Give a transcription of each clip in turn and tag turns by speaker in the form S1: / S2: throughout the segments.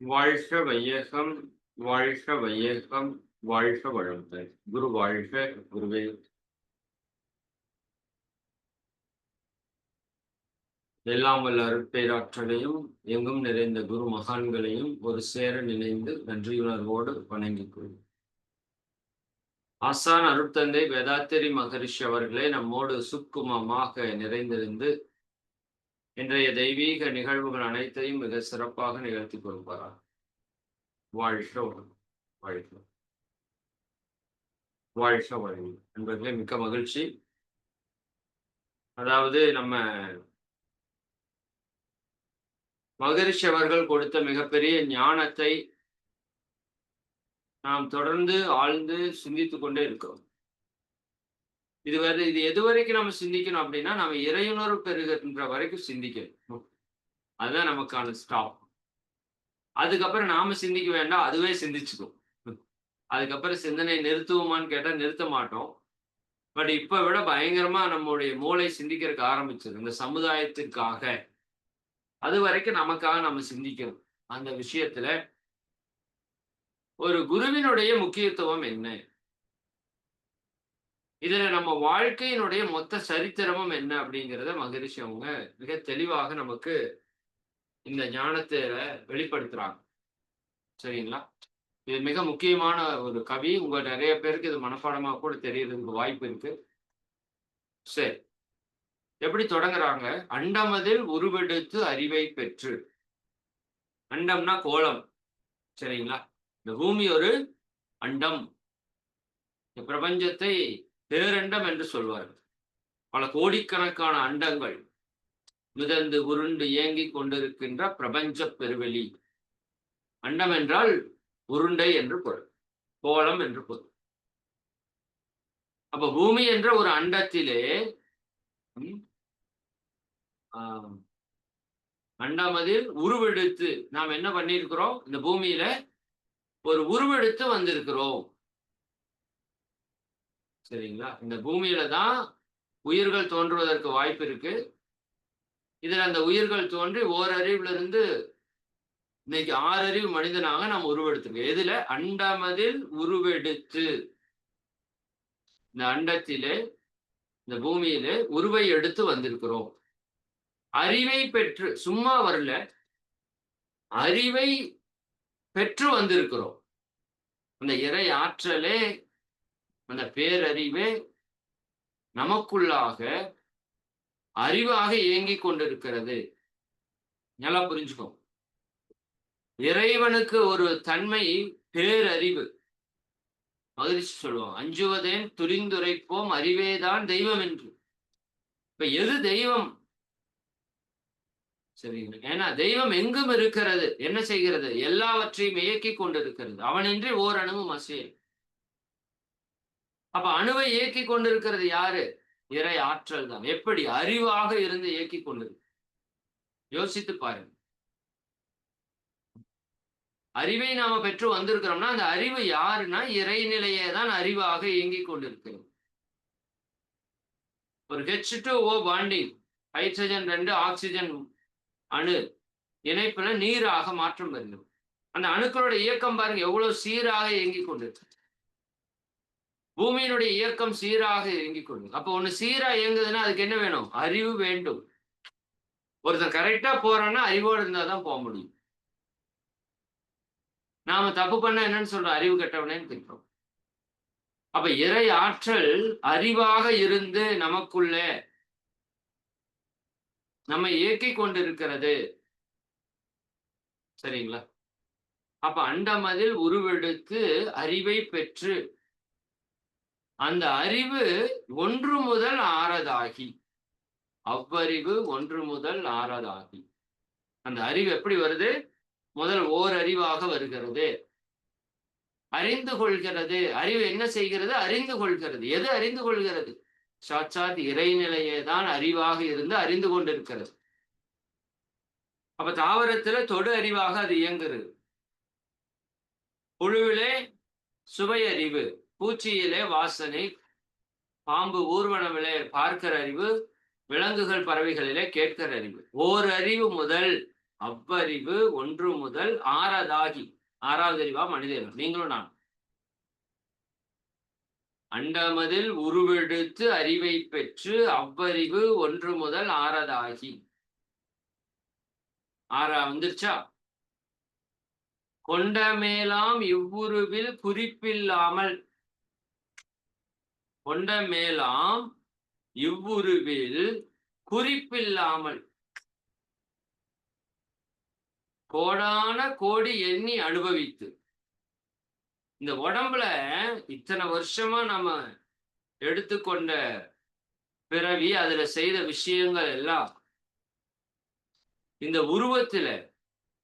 S1: வாழ்க வையகம் வாழ்க வையகம் வாழ்க வளமுடன் குரு வாழ்க குருவே. எல்லாம் வல்ல அருட்பேராற்றலையும் எங்கும் நிறைந்த குரு மகான்களையும் ஒரு சேர நினைந்து நன்றியுணர்வோடு வணங்கிக் கொள்வோம் ஆசான் அருட்தந்தை வேதாத்திரி மகரிஷி அவர்களே நம்மோடு சுக்குமமாக நிறைந்திருந்து இன்றைய தெய்வீக நிகழ்வுகள் அனைத்தையும் மிக சிறப்பாக நிகழ்த்தி கொடுப்பாரார் வாழ்க வாழ்க. வாழ்க வழி என்பதிலே மிக்க மகிழ்ச்சி. அதாவது நம்ம மகரிஷி அவர்கள் கொடுத்த மிகப்பெரிய ஞானத்தை நாம் தொடர்ந்து ஆழ்ந்து சிந்தித்துக் கொண்டே இருக்கிறோம். இது வந்து இது எது வரைக்கும் நம்ம சிந்திக்கணும் அப்படின்னா நம்ம இறையுணர்வு பெறுகின்ற வரைக்கும் சிந்திக்கணும். அதுதான் நமக்கான ஸ்டாப் அதுக்கப்புறம் நாம சிந்திக்க வேண்டாம் அதுவே சிந்திச்சுக்கும். அதுக்கப்புறம் சிந்தனை நிறுத்துவோமான்னு கேட்டா நிறுத்த மாட்டோம். பட் இப்ப விட பயங்கரமா நம்மளுடைய மூளை சிந்திக்கிறதுக்கு ஆரம்பிச்சது இந்த சமுதாயத்துக்காக. அது வரைக்கும் நமக்காக நம்ம சிந்திக்கணும். அந்த விஷயத்துல ஒரு குருவினுடைய முக்கியத்துவம் என்ன? இதுல நம்ம வாழ்க்கையினுடைய மொத்த சரித்திரமும் என்ன அப்படிங்கிறத மகரிஷி அவங்க மிக தெளிவாக நமக்கு இந்த ஞானத்தை வெளிப்படுத்துறாங்க. சரிங்களா? இது மிக முக்கியமான ஒரு கவி. உங்க நிறைய பேருக்கு இது மனப்பாடமா கூட தெரியறதுக்கு வாய்ப்பு இருக்கு. சரி. எப்படி தொடங்குறாங்க? அண்டமதில் உருவெடுத்து அறிவை பெற்று. அண்டம்னா கோலம். சரிங்களா? இந்த பூமி ஒரு அண்டம். இந்த பிரபஞ்சத்தை பேரண்டம் என்று சொல்வார்கள். பல கோடிக்கணக்கான அண்டங்கள் மிதந்து உருண்டு இயங்கிக் கொண்டிருக்கின்ற பிரபஞ்ச பெருவெளி. அண்டம் என்றால் உருண்டை என்று பொருள் கோலம் என்று பொருள். அப்ப பூமி என்ற ஒரு அண்டத்திலே ம், அண்டமதில் உருவெடுத்து நாம் என்ன பண்ணியிருக்கிறோம்? இந்த பூமியில ஒரு உருவெடுத்து வந்திருக்கிறோம். சரிங்களா? இந்த பூமியில தான் உயிர்கள் தோன்றுவதற்கு வாய்ப்பு இருக்கு. இதுல அந்த உயிர்கள் தோன்றி ஓரறிவுல இருந்து இன்னைக்கு ஆறறிவு மனிதனாக நாம் உருவெடுத்திருக்கோம். எதுல? அண்டமதில் உருவெடுத்து. இந்த அண்டத்திலே இந்த பூமியிலே உருவை எடுத்து வந்திருக்கிறோம். அறிவை பெற்று சும்மா வரல. அறிவை பெற்று வந்திருக்கிறோம். அந்த இறை ஆற்றலே அந்த பேரறிவே நமக்குள்ளாக அறிவாக இயங்கிக் கொண்டிருக்கிறது. நல்லா புரிஞ்சுக்கோ. இறைவனுக்கு ஒரு தன்மை பேரறிவு. மகிழ்ச்சி சொல்லுவோம் அஞ்சுவதேன் துரிந்துரைப்போம் அறிவேதான் தெய்வம் என்று. இப்ப எது தெய்வம்? சரிங்க ஏன்னா தெய்வம் எங்கும் இருக்கிறது. என்ன செய்கிறது? எல்லாவற்றையும் இயக்கி கொண்டிருக்கிறது. அவனின்றி ஓர் அணுவும் அப்ப அணுவை இயக்கி கொண்டிருக்கிறது யாரு? இறை ஆற்றல் தான். எப்படி? அறிவாக இருந்து இயக்கி கொண்டிருக்கு. யோசித்து பாருங்க. அறிவை நாம பெற்று வந்திருக்கிறோம்னா அந்த அறிவு யாருன்னா இறைநிலையே தான் அறிவாக இயங்கிக் கொண்டிருக்கிறது. ஒரு H two O bonding hydrogen ரெண்டு ஆக்சிஜன் அணு இணைப்புல நீராக மாற்றம் வருகிறது. அந்த அணுக்களோட இயக்கம் பாருங்க எவ்வளவு சீராக இயங்கிக் கொண்டிருக்கு. பூமியினுடைய இயக்கம் சீராக இயங்கிக் கொள்ளும் அப்போ ஒண்ணு சீரா இயங்குதுன்னா அதுக்கு என்ன வேணும்? அறிவு வேண்டும். ஒருத்தன் கரெக்டா போறான்னா அறிவோடு இருந்தாதான் போக முடியும். நாம தப்பு பண்ண என்னன்னு சொல்றோம் அறிவு கெட்டவனேன்னு திட்டுறோம். அப்ப இறை ஆற்றல் அறிவாக இருந்து நமக்குள்ள நம்ம இயக்கி கொண்டிருக்கிறது. சரிங்களா? அப்ப அண்டமதில் உருவெடுத்து அறிவை பெற்று அந்த அறிவு ஒன்று முதல் ஆறதாகி. அவ்வறிவு ஒன்று முதல் ஆறதாகி. அந்த அறிவு எப்படி வருது? முதல் ஓர் அறிவாக வருகிறது. அறிந்து கொள்கிறது. அறிவு என்ன செய்கிறது? அறிந்து கொள்கிறது. எது அறிந்து கொள்கிறது? சாட்சாத் இறைநிலையே தான் அறிவாக இருந்து அறிந்து கொண்டிருக்கிறது. அப்ப தாவரத்துல தொடு அறிவாக அது இயங்குகிறது. புழுவிலே சுவை அறிவு. பூச்சியிலே வாசனை பாம்பு ஊர்வனவிலே பார்க்கிற அறிவு விலங்குகள் பறவைகளிலே கேட்கிற அறிவு. ஓர் அறிவு முதல் அவ்வறிவு ஒன்று முதல் ஆறதாகி ஆறாவது அறிவா மனிதர்கள் நீங்களும் நான். அண்டமதில் உருவெடுத்து அறிவை பெற்று அவ்வறிவு ஒன்று முதல் ஆறதாகி. ஆறா வந்துருச்சா? கொண்ட மேலாம் இவ்வுருவில் குறிப்பில்லாமல் கொண்ட மேலாம் இவ்வுருவில் குறிப்பில்லாமல் கோடான கோடி எண்ணி அனுபவித்து. இந்த உடம்புல இத்தனை வருஷமா நம்ம எடுத்துக்கொண்ட பிறவி அதுல செய்த விஷயங்கள் எல்லாம் இந்த உருவத்துல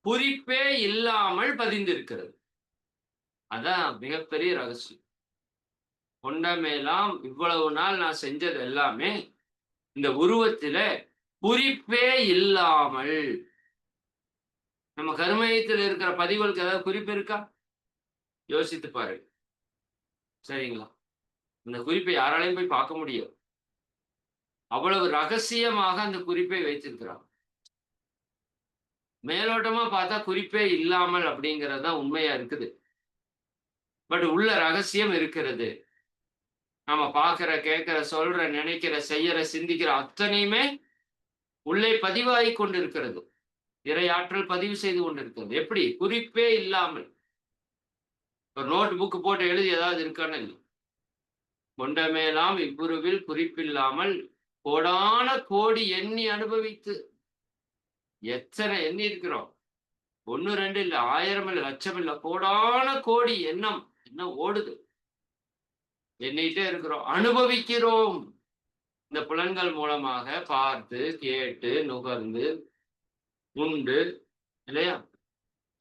S1: குறிப்பே இல்லாமல் பதிந்திருக்கிறது. அதான் மிகப்பெரிய ரகசியம். கொண்டமேலாம் இவ்வளவு நாள் நான் செஞ்சது எல்லாமே இந்த உருவத்தில குறிப்பே இல்லாமல். நம்ம கருமயத்தில் இருக்கிற பதிவுகளுக்கு ஏதாவது குறிப்பு இருக்கா? யோசித்து பாரு சரிங்களா? இந்த குறிப்பை யாராலையும் போய் பார்க்க முடியும் அவ்வளவு ரகசியமாக அந்த குறிப்பை வைத்திருக்கிறாங்க மேலோட்டமா பார்த்தா குறிப்பே இல்லாமல் அப்படிங்கிறது தான் உண்மையா இருக்குது. பட் உள்ள ரகசியம் இருக்கிறது. நம்ம பார்க்கிற கேட்கிற சொல்ற நினைக்கிற செய்யற சிந்திக்கிற அத்தனையுமே உள்ளே பதிவாகி கொண்டிருக்கிறது. இறையாற்றல் பதிவு செய்து கொண்டிருக்கிறது. எப்படி? குறிப்பே இல்லாமல். ஒரு நோட் புக் போட்டு எழுதி ஏதாவது இருக்கான்னு இல்லை. கொண்டமேலாம் இவ்வுருவில் குறிப்பில்லாமல் கோடான கோடி எண்ணி அனுபவித்து. எத்தனை எண்ணி இருக்கிறோம்? ஒன்னு ரெண்டு இல்ல ஆயிரம் இல்லை லட்சம் இல்லை. கோடான கோடி எண்ணம். என்ன ஓடுது? எண்ணிட்டே இருக்கிறோம். அனுபவிக்கிறோம். இந்த புலன்கள் மூலமாக பார்த்து கேட்டு நுகர்ந்து உண்டு இல்லையா?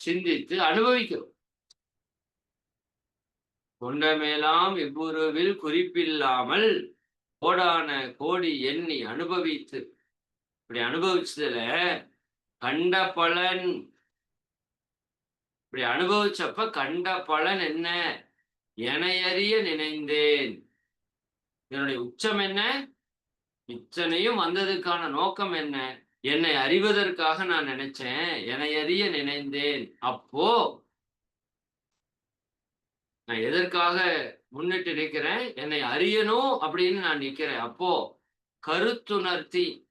S1: சிந்தித்து அனுபவிக்கிறோம். கொண்டமேலாம் இவ்வுருவில் குறிப்பில்லாமல் கோடான கோடி எண்ணி அனுபவித்து இப்படி அனுபவிச்சதுல கண்ட பலன். இப்படி அனுபவிச்சப்ப கண்ட பலன் என்ன? எனையறிய நினைந்தேன். என்னுடைய உச்சம் என்ன? இத்தனையும் வந்ததுக்கான நோக்கம் என்ன? என்னை அறிவதற்காக நான் நினைச்சேன். என்னை அறிய நினைந்தேன். அப்போ நான் எதற்காக முன்னிட்டு நிற்கிறேன்? என்னை அறியணும் அப்படின்னு நான் நிற்கிறேன். அப்போ கருத்துணர்த்தி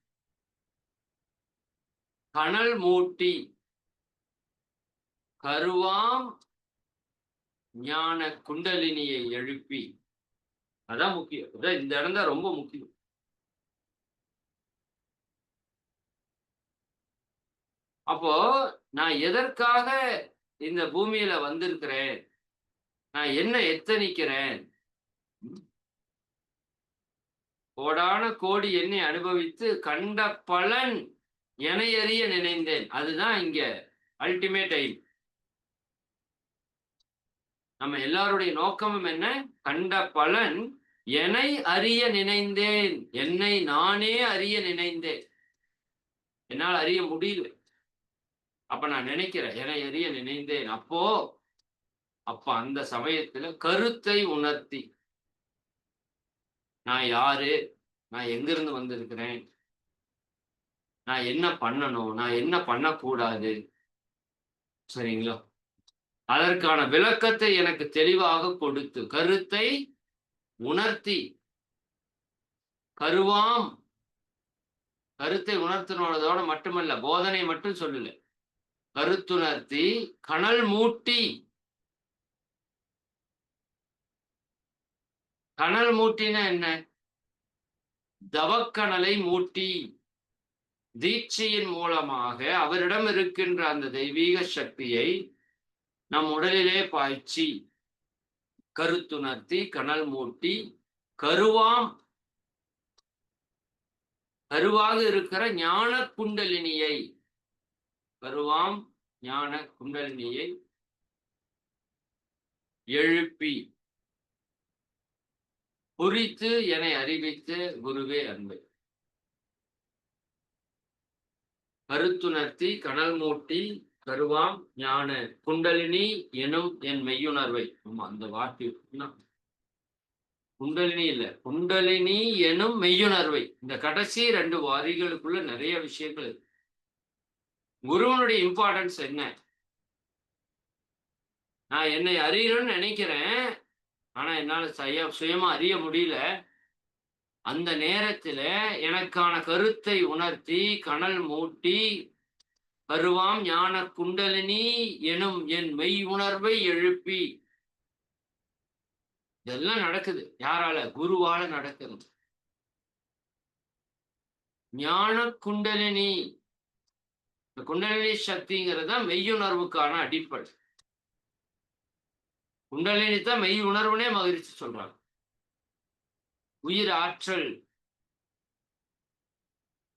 S1: கனல் மூட்டி கருவாம் ஞான குண்டலினியை எழுப்பி. அதான் முக்கியம். இந்த இடம் தான் ரொம்ப முக்கியம். அப்போ நான் எதற்காக இந்த பூமியில வந்திருக்கிறேன்? நான் என்ன எத்தனிக்கிறேன்? கோடான கோடி எண்ணி அனுபவித்து கண்ட பலன் எனையறிய நினைந்தேன். அதுதான் இங்க அல்டிமேட் ஐம் நம்ம எல்லாருடைய நோக்கமும் என்ன? கண்ட பலன் என்னை அறிய நினைந்தேன். என்னை நானே அறிய நினைந்தேன். என்னால் அறிய முடியல. அப்ப நான் நினைக்கிறேன் என்னை அறிய நினைந்தேன். அப்போ அப்ப அந்த சமயத்துல கருத்தை உணர்த்தி நான் யாரு? நான் எங்கிருந்து வந்திருக்கிறேன்? நான் என்ன பண்ணணும்? நான் என்ன பண்ணக்கூடாது? சரிங்களா? அதற்கான விளக்கத்தை எனக்கு தெளிவாக கொடுத்து கருத்தை உணர்த்தி கருவாம். கருத்தை உணர்த்தினோட மட்டுமல்ல போதனை மட்டும் சொல்லல. கருத்துணர்த்தி கனல் மூட்டி. கனல் மூட்டினா என்ன? தவக்கணலை மூட்டி. தீட்சையின் மூலமாக அவரிடம் இருக்கின்ற அந்த தெய்வீக சக்தியை நம் உடலிலே பாய்ச்சி கருத்துணர்த்தி கனல் மூட்டி கருவாம் கருவாக இருக்கிற ஞான குண்டலினியை கருவாம் ஞான குண்டலினியை எழுப்பி குறித்து என்னை அறிவித்து குருவே அன்பை. கருத்துணர்த்தி கனல் மூட்டி தருவாம் ஞான குண்டலினி எனும் என் மெய்யுணர்வை. ஆமா அந்த வார்த்தை குண்டலினி இல்ல குண்டலினி எனும் மெய்யுணர்வை. இந்த கடைசி ரெண்டு வாரிகளுக்குள்ள நிறைய விஷயங்கள் இருக்கு. குருவனுடைய இம்பார்ட்டன்ஸ் என்ன? நான் என்னை அறியணும்னு நினைக்கிறேன் ஆனா என்னால செய்ய சுயமா அறிய முடியல. அந்த நேரத்துல எனக்கான கருத்தை உணர்த்தி கனல் மூட்டி வருவாம் ஞான குண்டலினி எனும் என் மெய் உணர்வை எழுப்பி. இதெல்லாம் நடக்குது. யாரால? குருவால நடக்குது. ஞான குண்டலினி. இந்த குண்டலினி சக்திங்கிறது தான் மெய்யுணர்வுக்கான அடிப்படை. குண்டலினி தான் மெய் உணர்வுனே மகிழ்ச்சி சொல்றாங்க. உயிர் ஆற்றல்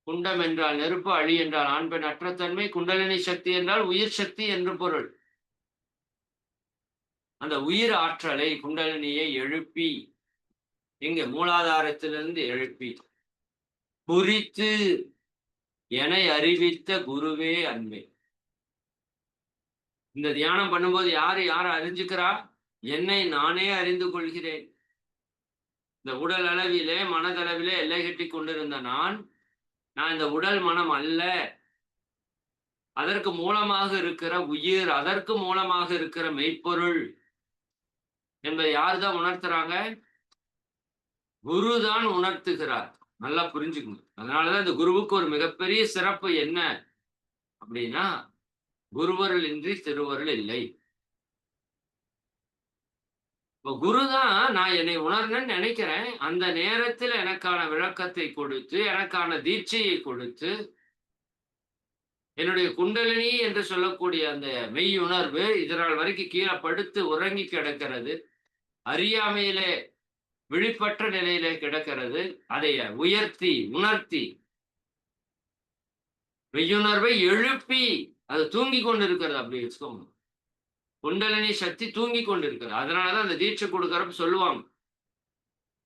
S1: குண்டம் என்றால் நெருப்பு அழி என்றால் ஆண் பெண் அற்றத்தன்மை குண்டலினி சக்தி என்றால் உயிர் சக்தி என்று பொருள். அந்த உயிர் ஆற்றலை குண்டலினியை எழுப்பி எங்க மூலாதாரத்திலிருந்து எழுப்பி குறித்து என அறிவித்த குருவே அன்பே. இந்த தியானம் பண்ணும்போது யாரு யார அறிஞ்சுக்கிறா? என்னை நானே அறிந்து கொள்கிறேன். இந்த உடல் அளவிலே மனதளவிலே எல்லை கட்டி கொண்டிருந்த நான் நான் இந்த உடல் மனம் அல்ல. அதற்கு மூலமாக இருக்கிற உயிர் அதற்கு மூலமாக இருக்கிற மெய்ப்பொருள் என்பதை யார் தான் உணர்த்துறாங்க? குரு தான் உணர்த்துகிறார். நல்லா புரிஞ்சுக்கணும். அதனாலதான் இந்த குருவுக்கு ஒரு மிகப்பெரிய சிறப்பு என்ன? அப்படின்னா குருவருள் இன்றி திருவருள் இல்லை. இப்போ குரு தான் நான் என்னை உணர்னேன்னு நினைக்கிறேன். அந்த நேரத்தில் எனக்கான விளக்கத்தை கொடுத்து எனக்கான தீட்சையை கொடுத்து என்னுடைய குண்டலினி என்று சொல்லக்கூடிய அந்த மெய் உணர்வு இதனால் வரைக்கும் கீழே படுத்து உறங்கி கிடக்கிறது. அறியாமையிலே விழிப்பற்ற நிலையிலே கிடக்கிறது. அதை உயர்த்தி உணர்த்தி மெய்யுணர்வை எழுப்பி அது தூங்கி கொண்டு இருக்கிறது அப்படி வச்சுக்கோங்க. குண்டலினி சக்தி தூங்கி கொண்டு இருக்கிறது அதனாலதான் அந்த தீட்சை கொடுக்கறப்ப சொல்லுவாங்க.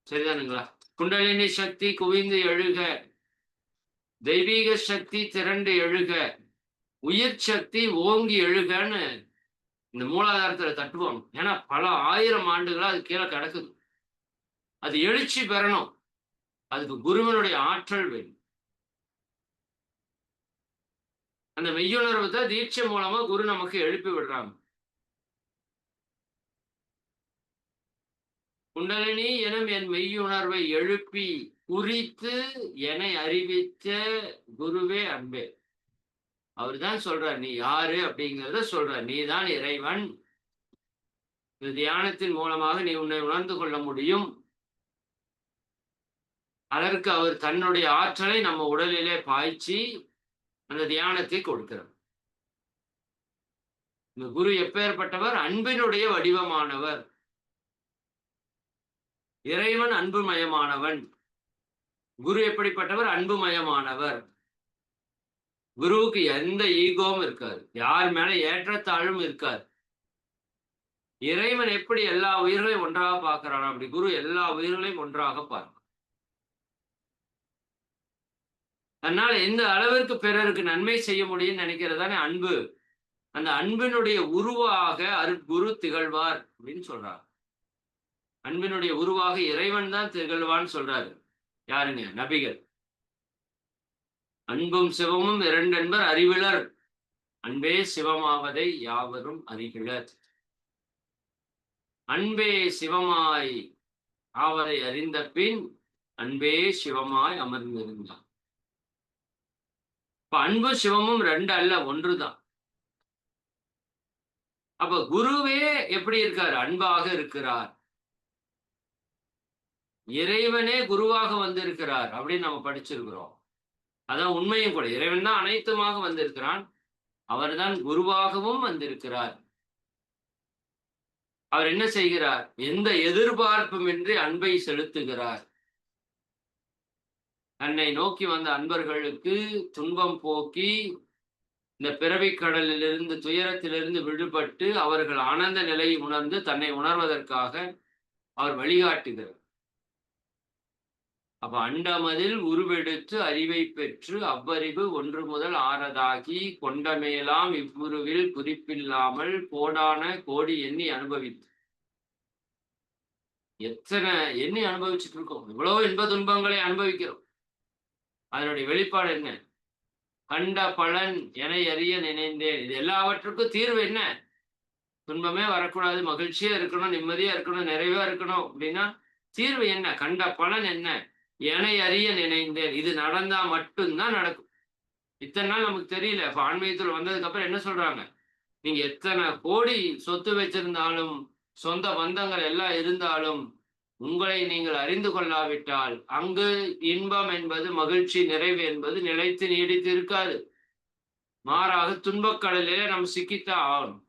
S1: சரிதானுங்களா? குண்டலினி சக்தி குவிந்து எழுக. தெய்வீக சக்தி திரண்டு எழுக. உயிர் சக்தி ஓங்கி எழுகன்னு இந்த மூலாதாரத்துல தட்டுவாங்க. ஏன்னா பல ஆயிரம் ஆண்டுகளா அது கீழே கிடக்குது. அது எழுச்சி பெறணும். அதுக்கு குருவனுடைய ஆற்றல் வேணும். அந்த மெய்யுணர்வு தான் தீட்சை மூலமா குரு நமக்கு எழுப்பி விடுறாங்க. குண்டலினி எனும் என் மெய்யுணர்வை எழுப்பி குறித்து என்னை அறிவித்த குருவே அன்பே. அவர் தான் சொல்றார் நீ யாரு? அப்படிங்கிறத சொல்ற நீ தான் இறைவன். இந்த தியானத்தின் மூலமாக நீ உன்னை உணர்ந்து கொள்ள முடியும். அதற்கு அவர் தன்னுடைய ஆற்றலை நம்ம உடலிலே பாய்ச்சி அந்த தியானத்தை கொடுக்கிறார். இந்த குரு எப்பேற்பட்டவர்? அன்பினுடைய வடிவமானவர். இறைவன் அன்புமயமானவன். குரு எப்படிப்பட்டவர்? அன்புமயமானவர். குருவுக்கு எந்த ஈகோவும் இருக்காது. யார் மேல ஏற்றத்தாழ்வும் இருக்காது. இறைவன் எப்படி எல்லா உயிர்களையும் ஒன்றாக பார்க்கிறான் அப்படி குரு எல்லா உயிர்களையும் ஒன்றாக பார்க்க அதனால எந்த அளவிற்கு பிறருக்கு நன்மை செய்ய முடியும்னு நினைக்கிறதானே அன்பு. அந்த அன்பினுடைய உருவாக அருட்குரு திகழ்வார் அப்படின்னு சொல்றார் அன்பினுடைய உருவாக இறைவன் தான் திகழ்வான்னு சொல்றாரு. யாருங்க? நபிகள். அன்பும் சிவமும் இரண்டன்பர் அறிவிலர். அன்பே சிவமாவதை யாவரும் அறிகிலர் அன்பே சிவமாய் ஆவதை அறிந்த பின் அன்பே சிவமாய் அமர்ந்திருந்தார் இப்ப அன்பு சிவமும் ரெண்டு அல்ல ஒன்றுதான். அப்ப குருவே எப்படி இருக்கார்? அன்பாக இருக்கிறார். இறைவனே குருவாக வந்திருக்கிறார் அப்படின்னு நம்ம படிச்சிருக்கிறோம். அதான் உண்மையும் கூட. இறைவன் தான் அனைத்துமாக வந்திருக்கிறான். அவர்தான் குருவாகவும் வந்திருக்கிறார். அவர் என்ன செய்கிறார்? எந்த எதிர்பார்ப்புமின்றி அன்பை செலுத்துகிறார். தன்னை நோக்கி வந்த அன்பர்களுக்கு துன்பம் போக்கி இந்த பிறவி கடலிலிருந்து துயரத்திலிருந்து விடுபட்டு அவர்கள் ஆனந்த நிலையை உணர்ந்து தன்னை உணர்வதற்காக அவர் வழிகாட்டுகிறார். அப்ப அண்டமதில் உருவெடுத்து அறிவை பெற்று அவ்வறிவு ஒன்று முதல் ஆறதாகி கொண்டமேலாம் இவ்வுருவில் குறிப்பில்லாமல் கோடான கோடி எண்ணி அனுபவித்து. எத்தனை எண்ணி அனுபவிச்சுட்டு இருக்கோம் இவ்வளவு இன்ப துன்பங்களை அனுபவிக்கிறோம். அதனுடைய வெளிப்பாடு என்ன? கண்ட பலன் என அறிய நினைந்தேன். இது எல்லாவற்றுக்கும் தீர்வு என்ன? துன்பமே வரக்கூடாது மகிழ்ச்சியா இருக்கணும் நிம்மதியா இருக்கணும் நிறைவா இருக்கணும் அப்படின்னா தீர்வு என்ன? கண்ட பலன் என்ன? என அறிய நினைந்தேன். இது நடந்தா மட்டும்தான் நடக்கும். இத்தனை நாள் நமக்கு தெரியல. இப்ப ஆன்மீகத்தில் வந்ததுக்கு அப்புறம் என்ன சொல்றாங்க? நீங்க எத்தனை கோடி சொத்து வச்சிருந்தாலும் சொந்த பந்தங்கள் எல்லாம் இருந்தாலும் உங்களை நீங்கள் அறிந்து கொள்ளாவிட்டால் அங்கு இன்பம் என்பது மகிழ்ச்சி நிறைவு என்பது நிலைத்து நீடித்து இருக்காது. மாறாக துன்பக்கடலிலே நம்ம சிக்கித்தான் ஆகணும்.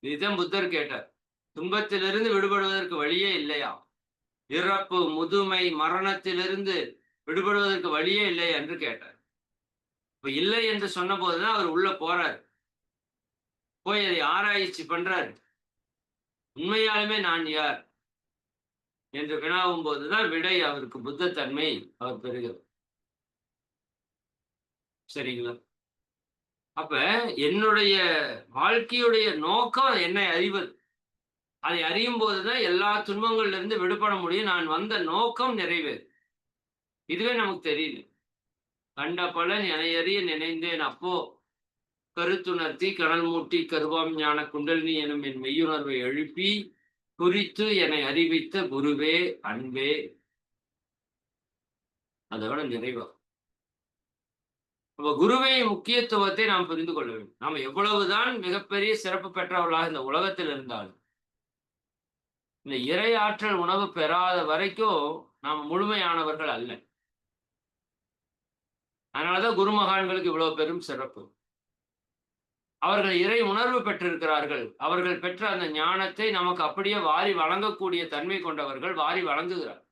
S1: இதுதான் புத்தர் கேட்டார். துன்பத்திலிருந்து விடுபடுவதற்கு வழியே இல்லையா? இறப்பு முதுமை மரணத்திலிருந்து விடுபடுவதற்கு வழியே இல்லை என்று கேட்டார். இப்ப இல்லை என்று சொன்ன போதுதான் அவர் உள்ள போறார். போய் அதை ஆராய்ச்சி பண்றாரு. உண்மையாலுமே நான் யார்? என்று வினாவும் போதுதான் விடை அவருக்கு புத்த தன்மை அவர் பெறுகிறார் சரிங்களா? அப்ப என்னுடைய வாழ்க்கையுடைய நோக்கம் என்னை அறிவது. அதை அறியும் போதுதான் எல்லா துன்பங்கள்ல இருந்து விடுபட முடியும். நான் வந்த நோக்கம் நிறைவேறு. இதுவே நமக்கு தெரியுது. கண்ட பலன் அறிய நினைந்தேன் அப்போ. கருத்துணர்த்தி கடல் மூட்டி கருவாம் ஞான குண்டலினி எனும் என் மெய்யுணர்வை எழுப்பி குறித்து என்னை அறிவித்த குருவே அன்பே. அதோட நிறைவா? அப்ப குருவையின் முக்கியத்துவத்தை நாம் புரிந்து கொள்ள வேண்டும். நாம் எவ்வளவுதான் மிகப்பெரிய சிறப்பு பெற்றவர்களாக இந்த உலகத்தில் இருந்தாலும் இந்த இறையாற்றல் உணவு பெறாத வரைக்கும் நாம் முழுமையானவர்கள் அல்ல. அதனாலதான் குருமகான்களுக்கு இவ்வளவு பெரும் சிறப்பு. அவர்கள் இறை உணர்வு பெற்றிருக்கிறார்கள். அவர்கள் பெற்ற அந்த ஞானத்தை நமக்கு அப்படியே வாரி வழங்கக்கூடிய தன்மை கொண்டவர்கள் வாரி வழங்குகிறார்.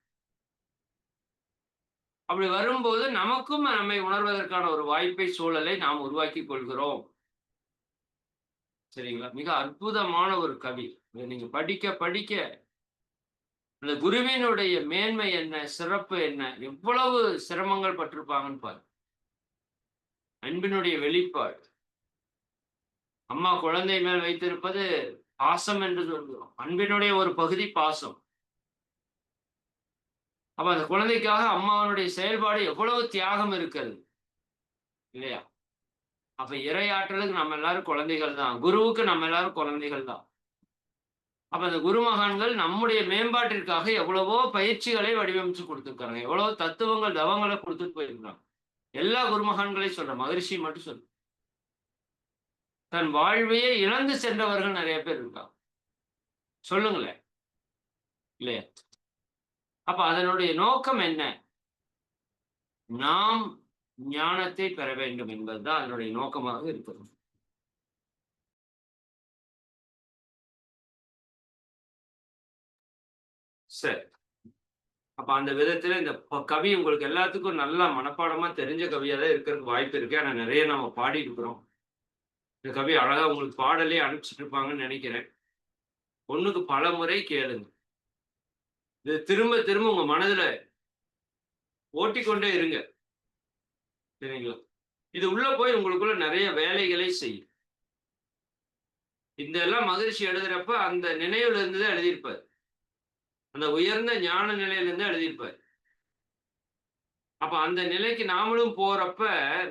S1: அப்படி வரும்போது நமக்கும் நம்மை உணர்வதற்கான ஒரு வாய்ப்பை சூழலை நாம் உருவாக்கி கொள்கிறோம். சரிங்களா? மிக அற்புதமான ஒரு கவி. நீங்க படிக்க படிக்க அந்த குருவினுடைய மேன்மை என்ன சிறப்பு என்ன எவ்வளவு சிரமங்கள் பட்டிருப்பாங்கன்னு பாரு. அன்பினுடைய வெளிப்பாடு. அம்மா குழந்தை மேல் வைத்திருப்பது பாசம் என்று சொல்கிறோம் அன்பினுடைய ஒரு பகுதி பாசம். அப்ப அந்த குழந்தைக்காக அம்மாவனுடைய செயல்பாடு எவ்வளவு தியாகம் இருக்கிறது இல்லையா? அப்ப இறையாற்றலுக்கு நம்ம எல்லாரும் குழந்தைகள் தான். குருவுக்கு நம்ம எல்லாரும் குழந்தைகள் தான். அப்ப அந்த குருமகான்கள் நம்முடைய மேம்பாட்டிற்காக எவ்வளவோ பயிற்சிகளை வடிவமைச்சு கொடுத்துருக்காங்க. எவ்வளவோ தத்துவங்கள் தவங்களை கொடுத்துட்டு போயிருக்காங்க. எல்லா குருமகான்களையும் சொல்றேன். மகரிஷி மட்டும் சொல்றேன். தன் வாழ்வையே இழந்து சென்றவர்கள் நிறைய பேர் இருக்காங்க. சொல்லுங்களேன். இல்லையா? அப்ப அதனுடைய நோக்கம் என்ன? நாம் ஞானத்தை பெற வேண்டும் என்பதுதான் அதனுடைய நோக்கமாக இருக்கிறது. சரி. அப்ப அந்த விதத்துல இந்த கவி உங்களுக்கு எல்லாத்துக்கும் நல்லா மனப்பாடமா தெரிஞ்ச கவியா தான் இருக்கிறதுக்கு வாய்ப்பு இருக்கு. ஆனா நிறைய நம்ம பாடி இருக்கிறோம். இந்த கவி அழகா உங்களுக்கு பாடலே அனுப்பிச்சிட்டு இருப்பாங்கன்னு நினைக்கிறேன். ஒண்ணுக்கு பல முறை கேளுங்க. இது திரும்ப திரும்ப உங்க மனதுல ஓட்டிக்கொண்டே இருங்க. சரிங்களா? இது உள்ள போய் உங்களுக்குள்ள நிறைய வேலைகளை செய்யும். இந்த எல்லாம் மகிழ்ச்சி எழுதுறப்ப அந்த நினைவுல இருந்துதான் எழுதியிருப்பார். அந்த உயர்ந்த ஞான நிலையிலேருந்து எழுதியிருப்பார். அப்போ அந்த நிலைக்கு நாமளும் போறப்ப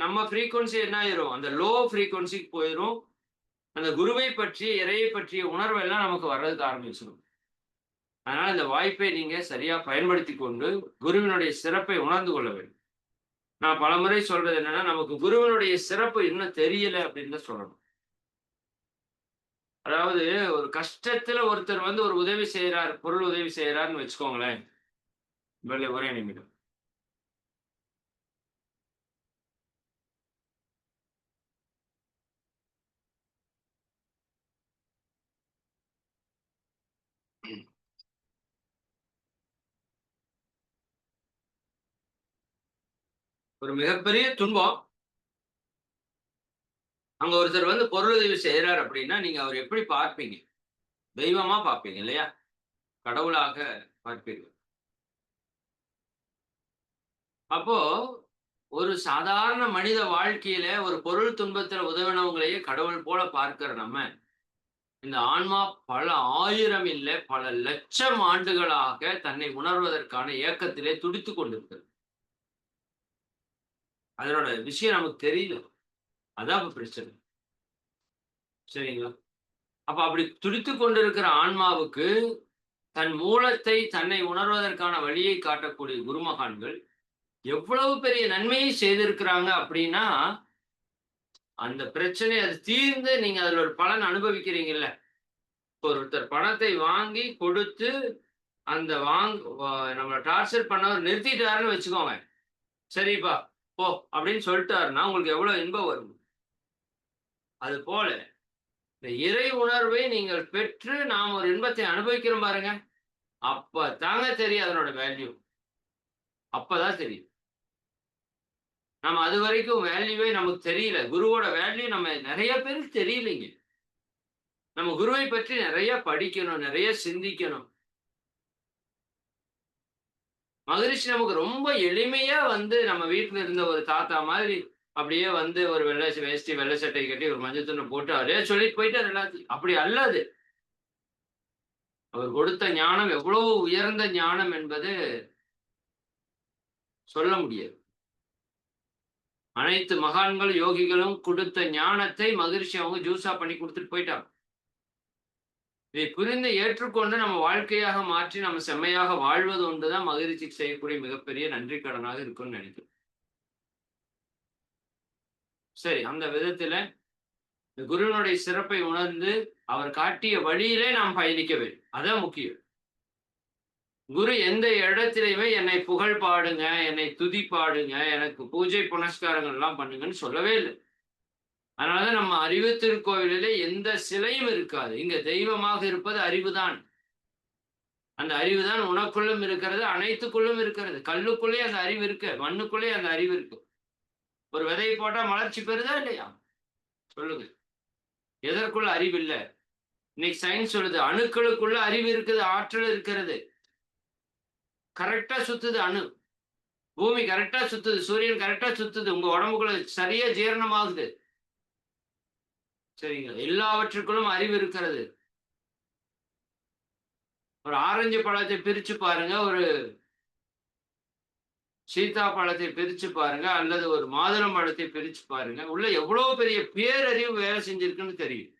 S1: நம்ம ஃப்ரீக்குவன்சி என்ன ஆயிரும்? அந்த லோ ஃப்ரீக்குவன்சிக்கு போயிடும் அந்த குருவை பற்றிய இறையை பற்றிய உணர்வு எல்லாம் நமக்கு வர்றதுக்கு ஆரம்பிச்சிடும் அதனால இந்த வாய்ப்பை நீங்க சரியா பயன்படுத்தி கொண்டு குருவினுடைய சிறப்பை உணர்ந்து கொள்ள வேண்டும். நான் பலமுறை சொல்றது என்னன்னா நமக்கு குருவினுடைய சிறப்பு இன்னும் தெரியல அப்படின்னு தான் சொல்லணும். அதாவது ஒரு கஷ்டத்துல ஒருத்தர் வந்து ஒரு உதவி செய்யறார் பொருள் உதவி செய்யறாருன்னு வச்சுக்கோங்களேன். ஒரே நிமிடம். ஒரு மிகப்பெரிய துன்பம். அங்க ஒருத்தர் வந்து பொருளுதவி செய்யறாரு அப்படின்னா நீங்க அவர் எப்படி பார்ப்பீங்க? தெய்வமா பார்ப்பீங்க இல்லையா? கடவுளாக பார்ப்பீர்கள். அப்போ ஒரு சாதாரண மனித வாழ்க்கையில ஒரு பொருள் துன்பத்துல உதவினவங்களையே கடவுள் போல பார்க்கிற நம்ம இந்த ஆன்மா பல ஆயிரம் இல்லை பல லட்சம் ஆண்டுகளாக தன்னை உணர்வதற்கான இயக்கத்திலே துடித்து கொண்டிருக்கிறது. அதனோட விஷயம் நமக்கு தெரியல. அதான் பிரச்சனை. சரிங்களா? அப்ப அப்படி துடித்து கொண்டிருக்கிற ஆன்மாவுக்கு தன் மூலத்தை தன்னை உணர்வதற்கான வழியை காட்டக்கூடிய குருமகான்கள் எவ்வளவு பெரிய நன்மையை செய்திருக்கிறாங்க அப்படின்னா அந்த பிரச்சனை அது தீர்ந்து நீங்க அதுல ஒரு பலன் அனுபவிக்கிறீங்கல்ல. ஒருத்தர் பணத்தை வாங்கி கொடுத்து அந்த வாங் நம்மளை டார்ச்சர் பண்ணவர் நிறுத்திட்டாருன்னு வச்சுக்கோங்க. சரிப்பா போ அப்படின்னு சொல்லிட்டாருன்னா உங்களுக்கு எவ்வளவு இன்பம் வரும்? அது போல இந்த இறை உணர்வை நீங்கள் பெற்று நாம் ஒரு இன்பத்தை அனுபவிக்கிறோம் பாருங்க. அப்ப தாங்க தெரியும் அதனோட வேல்யூ அப்பதான் தெரியும். நம்ம அது வரைக்கும் வேல்யூவே நமக்கு தெரியல. குருவோட வேல்யூ நம்ம நிறைய பேருக்கு தெரியலைங்க. நம்ம குருவை பற்றி நிறைய படிக்கணும் நிறைய சிந்திக்கணும். மகரிஷி நமக்கு ரொம்ப எளிமையா வந்து நம்ம வீட்டுல இருந்த ஒரு தாத்தா மாதிரி அப்படியே வந்து ஒரு வெள்ளை வேஷ்டி வெள்ளை சட்டை கட்டி ஒரு மஞ்சள் துண்ணை போட்டு அதே சொல்லிட்டு போயிட்டார் எல்லாத்தையும். அப்படி அல்லது அவர் கொடுத்த ஞானம் எவ்வளவு உயர்ந்த ஞானம் என்பது சொல்ல முடியாது. அனைத்து மகான்கள் யோகிகளும் கொடுத்த ஞானத்தை மகிழ்ச்சி அவங்க ஜூஸா பண்ணி கொடுத்துட்டு போயிட்டாங்க. இதை புரிந்து ஏற்றுக்கொண்டு நம்ம வாழ்க்கையாக மாற்றி நம்ம செம்மையாக வாழ்வது ஒன்றுதான் மகிழ்ச்சிக்கு செய்யக்கூடிய மிகப்பெரிய நன்றி கடனாக இருக்கும்னு நினைக்கிறேன். சரி அந்த விதத்துல குருவனுடைய சிறப்பை உணர்ந்து அவர் காட்டிய வழியிலே நாம் பயணிக்க வேண்டும். அதான் முக்கியம். குரு எந்த இடத்திலையுமே என்னை புகழ் பாடுங்க என்னை துதி பாடுங்க எனக்கு பூஜை புனஸ்காரங்கள் எல்லாம் பண்ணுங்கன்னு சொல்லவே இல்லை. அதனாலதான் நம்ம அறிவு திருக்கோவிலே எந்த சிலையும் இருக்காது. இங்க தெய்வமாக இருப்பது அறிவுதான். அந்த அறிவு தான் உனக்குள்ளும் இருக்கிறது அனைத்துக்குள்ளும் இருக்கிறது. கல்லுக்குள்ளே அந்த அறிவு இருக்கு மண்ணுக்குள்ளே அந்த அறிவு இருக்கு. ஒரு விதையை போட்டா மலர்ச்சி பெறுதா இல்லையா? சொல்லுங்க. எதற்குள்ள அறிவு இல்லை? இன்னைக்கு சயின்ஸ் சொல்லுது அணுக்களுக்குள்ள அறிவு இருக்குது ஆற்றல் இருக்கிறது. கரெக்டா சுத்துது அணு. பூமி கரெக்டா சுத்துது சூரியன் கரெக்டா சுத்துது உங்க உடம்புக்குள்ள சரியா ஜீரணமாகுது. சரிங்களா? எல்லாவற்றுக்குள்ளும் அறிவு இருக்கிறது. ஒரு ஆரஞ்சு பழத்தை பிரிச்சு பாருங்க ஒரு சீதா பழத்தை பிரிச்சு பாருங்க அல்லது ஒரு மாதுளம் பழத்தை பிரிச்சு பாருங்க. உள்ள எவ்வளவு பெரிய பேரறிவு வேலை செஞ்சிருக்குன்னு தெரியும்.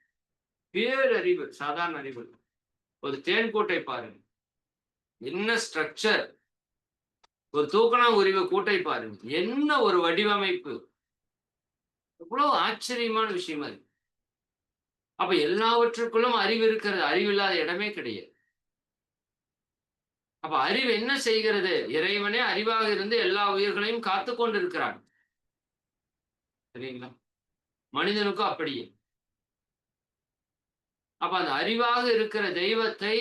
S1: பேரறிவு சாதாரண அறிவு. ஒரு தேன்கூட்டை பாருங்க. என்ன ஸ்ட்ரக்சர் ஒரு தூக்கணாங்குருவி கூட்டை பாருங்க. என்ன ஒரு வடிவமைப்பு? எவ்வளவு ஆச்சரியமான விஷயமா இருக்கு. அப்ப எல்லாவற்றுக்குள்ளும் அறிவு இருக்கிறது. அறிவு இல்லாத இடமே கிடையாது. அப்ப அறிவு என்ன செய்கிறது? இறைவனே அறிவாக இருந்து எல்லா உயிர்களையும் காத்து கொண்டிருக்கிறான். சரிங்களா? மனிதனுக்கும் அப்படியே. அப்ப அந்த அறிவாக இருக்கிற தெய்வத்தை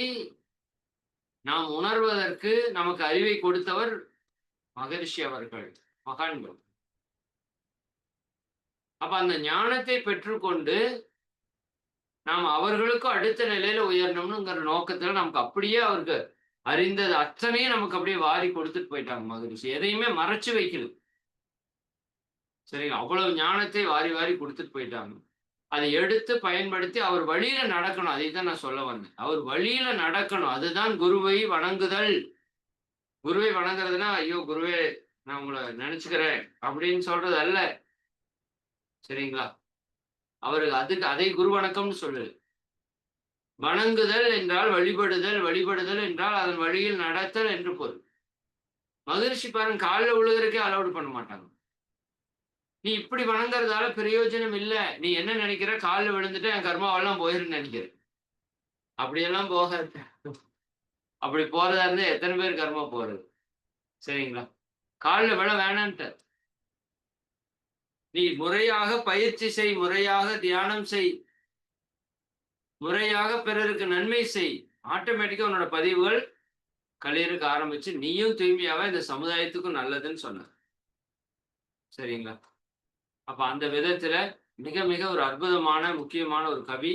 S1: நாம் உணர்வதற்கு நமக்கு அறிவை கொடுத்தவர் மகரிஷி அவர்கள் மகான்கள். அப்ப அந்த ஞானத்தை பெற்றுக்கொண்டு நாம் அவர்களுக்கும் அடுத்த நிலையில உயரணும்னுங்கிற நோக்கத்துல நமக்கு அப்படியே அவருக்கு அறிந்தது அத்தனையும் நமக்கு அப்படியே வாரி கொடுத்துட்டு போயிட்டாங்க மகரிஷி. எதையுமே மறைச்சு வைக்கல. சரிங்களா அவ்வளவு ஞானத்தை வாரி வாரி கொடுத்துட்டு போயிட்டாங்க. அதை எடுத்து பயன்படுத்தி அவர் வழியில நடக்கணும். அதை தான் நான் சொல்ல வந்தேன். அவர் வழியில நடக்கணும். அதுதான் குருவை வணங்குதல். குருவை வணங்குறதுனா ஐயோ குருவே நான் உங்களை நினைச்சுக்கிறேன் அப்படின்னு சொல்றது அல்ல. சரிங்களா? அவருக்கு அதுக்கு அதை குரு வணக்கம்னு சொல்லு வணங்குதல் என்றால் வழிபடுதல் வழிபடுதல் என்றால் அதன் வழியில் நடத்தல் என்று பொருள். மகிழ்ச்சி பாருங்க காலில் விழுகிறதுக்கே அலௌடு பண்ண மாட்டாங்க. நீ இப்படி வணங்குறதால பிரயோஜனம் இல்லை. நீ என்ன நினைக்கிற? காலில் விழுந்துட்டு என் கர்மாவெல்லாம் போயிருன்னு நினைக்கிற. அப்படியெல்லாம் போகாது. அப்படி போறதா இருந்தா எத்தனை பேர் கர்மா போறது? சரிங்களா? காலில் விழ வேணான்ட்டு. நீ முறையாக பயிற்சி செய் முறையாக தியானம் செய். முறையாக பிறருக்கு நன்மை செய். ஆட்டோமேட்டிக்கா உன்னோட பதிவுகள் கலியருக்கு ஆரம்பிச்சு நீயும் தூய்மையாக இந்த சமுதாயத்துக்கும் நல்லதுன்னு சொன்ன சரிங்களா? அப்ப அந்த விதத்துல மிக மிக ஒரு அற்புதமான முக்கியமான ஒரு கவி.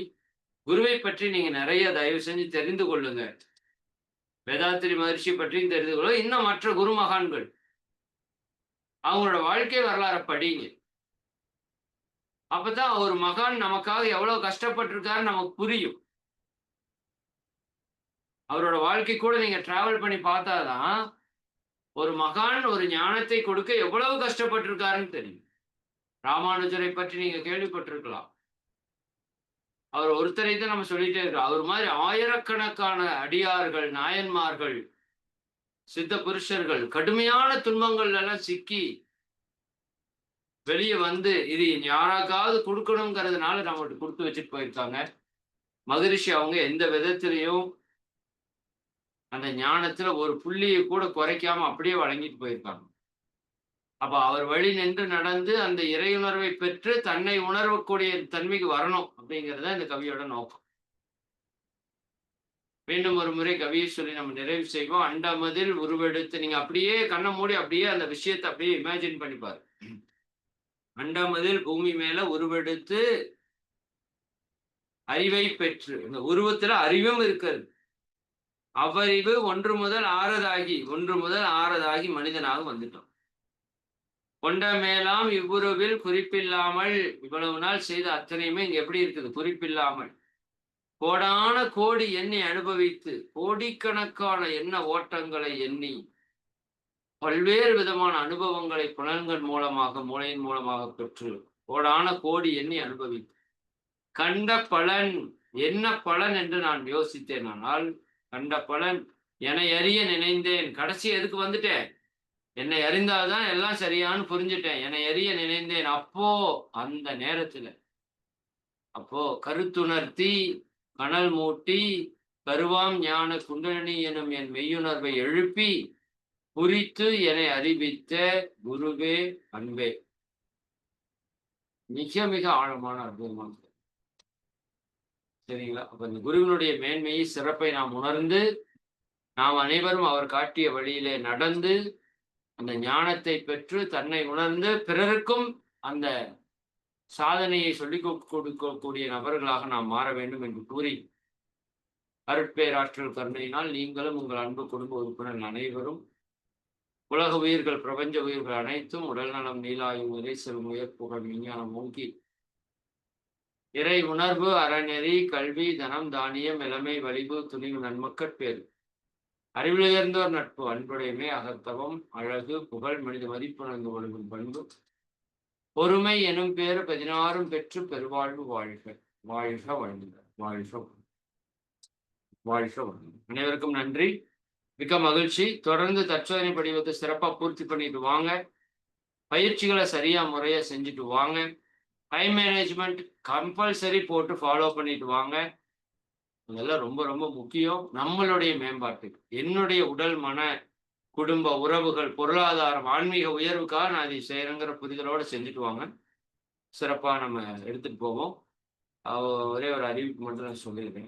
S1: குருவை பற்றி நீங்க நிறைய தயவு செஞ்சு தெரிந்து கொள்ளுங்க. வேதாத்திரி மகர்ஷி பற்றியும் தெரிந்து கொள்ளுங்க. இன்னும் மற்ற குருமகான்கள் அவங்களோட வாழ்க்கை வரலாறை படிங்க. அப்பதான் ஒரு மகான் நமக்காக எவ்வளவு கஷ்டப்பட்டிருக்காரு நமக்கு புரியும். அவரோட வாழ்க்கை கூட நீங்க டிராவல் பண்ணி பார்த்தாதான் ஒரு மகான் ஒரு ஞானத்தை கொடுக்க எவ்வளவு கஷ்டப்பட்டிருக்காருன்னு தெரியும். ராமானுஜரை பற்றி நீங்க கேள்விப்பட்டிருக்கலாம். அவர் ஒருத்தரை தான் நம்ம சொல்லிட்டே இருக்கோம் அவர் மாதிரி ஆயிரக்கணக்கான அடியார்கள் நாயன்மார்கள் சித்த புருஷர்கள் கடுமையான துன்பங்கள் எல்லாம் சிக்கி வெளியே வந்து இது யாராக்காவது கொடுக்கணுங்கிறதுனால நம்மகிட்ட கொடுத்து வச்சுட்டு போயிருக்காங்க. மகரிஷி அவங்க எந்த விதத்திலையும் அந்த ஞானத்துல ஒரு புள்ளியை கூட குறைக்காம அப்படியே வழங்கிட்டு போயிருக்காங்க. அப்ப அவர் வழி நின்று நடந்து அந்த இறையுணர்வை பெற்று தன்னை உணரக்கூடிய தன்மைக்கு வரணும் அப்படிங்கிறத இந்த கவியோட நோக்கம். மீண்டும் ஒரு முறை கவியை சொல்லி நம்ம நிறைவு செய்வோம். அண்டமதில் உருவெடுத்து நீங்க அப்படியே கண்ணை மூடி அப்படியே அந்த விஷயத்தை அப்படியே இமேஜின் பண்ணிப்பாரு அண்டமதில் பூமி மேல உருவெடுத்து அறிவை பெற்று இந்த உருவத்துல அறிவும் இருக்கிறது. அவ்வறிவு ஒன்று முதல் ஆறதாகி ஒன்று முதல் ஆறதாகி மனிதனாக வந்துட்டோம். கொண்ட மேலாம் இவ்வுருவில் குறிப்பில்லாமல் இவ்வளவு நாள் செய்த அத்தனையுமே இங்க எப்படி இருக்குது? குறிப்பில்லாமல். கோடான கோடி எண்ணி அனுபவித்து கோடிக்கணக்கான எண்ண ஓட்டங்களை எண்ணி பல்வேறு விதமான அனுபவங்களை புலன்கள் மூலமாக மூளையின் மூலமாக பெற்று கோடான கோடி எண்ணி அனுபவித்து கண்ட பலன் என்ன பலன் என்று நான் யோசித்தேன். ஆனால் கண்ட பலன் என்னை அறிய நினைந்தேன். கடைசி எதுக்கு வந்துட்டேன்? என்னை அறிந்தால்தான் எல்லாம் சரியான்னு புரிஞ்சுட்டேன். என்னை அறிய நினைந்தேன். அப்போ அந்த நேரத்துல அப்போ கருத்துணர்த்தி கனல் மூட்டி கருவாம் ஞான குண்டலினி எனும் என் மெய்யுணர்வை எழுப்பி குறித்து என்னை அறிவித்த குருவே அன்பே. மிக மிக ஆழமான அற்புதமான சரிங்களா? அப்ப இந்த குருவினுடைய மேன்மையை சிறப்பை நாம் உணர்ந்து நாம் அனைவரும் அவர் காட்டிய வழியிலே நடந்து அந்த ஞானத்தை பெற்று தன்னை உணர்ந்து பிறருக்கும் அந்த சாதனையை சொல்லிக் கொடுக்கக்கூடிய நபர்களாக நாம் மாற வேண்டும் என்று கூறி அருட்பேராற்றல் கருணையினால் நீங்களும் உங்கள் அன்பு குடும்ப உறுப்பினர் அனைவரும் உலக உயிர்கள் பிரபஞ்ச உயிர்கள் அனைத்தும் உடல் உடல்நலம் நீலாயும் உயர் புகழ் விஞ்ஞானம் மூங்கி இறை உணர்வு அறநெறி கல்வி தனம் தானியம் இளமை வலிவு துணிவு நன்மக்கட்பேறு அறிவிலுயர்ந்தோர் நட்பு அன்புடைமை அகத்தவம் அழகு புகழ் மனித மதிப்புணர்ந்து ஒழுகும் பண்பு. பொறுமை எனும் பேரு பதினாறும் பெற்று பெருவாழ்வு வாழ்க வாழ்க வாழ்க வாழ்க வாழ்க வாழ்க அனைவருக்கும் நன்றி. மிக்க மகிழ்ச்சி. தொடர்ந்து தற்சோதனை படிவத்தை சிறப்பாக பூர்த்தி பண்ணிட்டு வாங்க. பயிற்சிகளை சரியா முறையா செஞ்சுட்டு வாங்க. டைம் மேனேஜ்மெண்ட் கம்பல்சரி போட்டு ஃபாலோ பண்ணிட்டு வாங்க. இதெல்லாம் ரொம்ப ரொம்ப முக்கியம். நம்மளுடைய மேம்பாட்டுக்கு என்னுடைய உடல் மன குடும்ப உறவுகள் பொருளாதாரம் ஆன்மீக உயர்வுக்காக நான் அதை செய்யறேங்கிற புரிதலோடு செஞ்சுட்டு வாங்க. சிறப்பாக நம்ம எடுத்துட்டு போவோம். ஒரே ஒரு அறிவிப்பு மட்டும் நான் சொல்லியிருக்கேன்